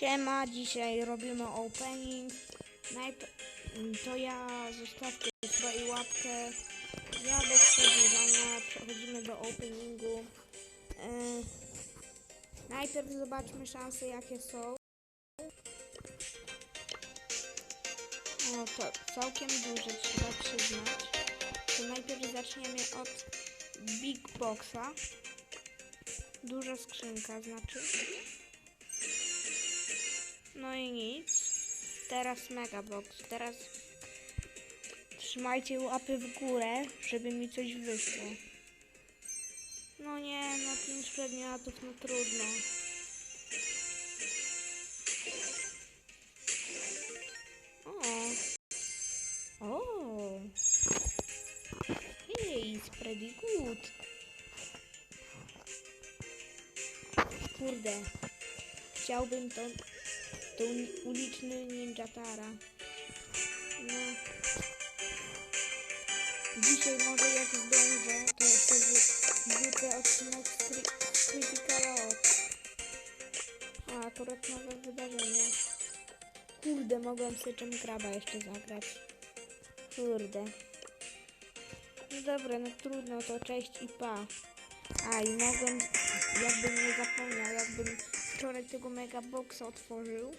Siema, dzisiaj robimy opening. To ja zostawcie swoją łapkę. Ja bez przedłużania przechodzimy do openingu. E, najpierw zobaczmy szanse jakie są. O, to całkiem duże trzeba przyznać. To najpierw zaczniemy od Big Boxa. Duża skrzynka znaczy. No i nic. Teraz Megabox. Teraz trzymajcie łapy w górę, żeby mi coś wyszło. No nie, no pięć przedmiotów, no trudno. O. O. Hej, it's pretty good. Kurde. Chciałbym to to uliczny ninja Tara. No. Dzisiaj może jak zdążę, to jeszcze wrzu- wrzucę odcinek z Cri- z Critical. A, akurat nowe wydarzenie. Kurde, mogłem sobie czym kraba jeszcze zagrać. Kurde. No dobra, no trudno, to cześć i pa. A, i mogłem, jakbym nie zapomniał, jakbym wczoraj tego mega boxa otworzył,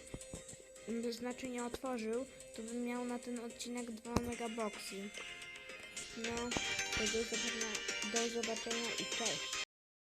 to znaczy nie otworzył, to bym miał na ten odcinek dwa mega boxy. No, to do zobaczenia, do zobaczenia i cześć.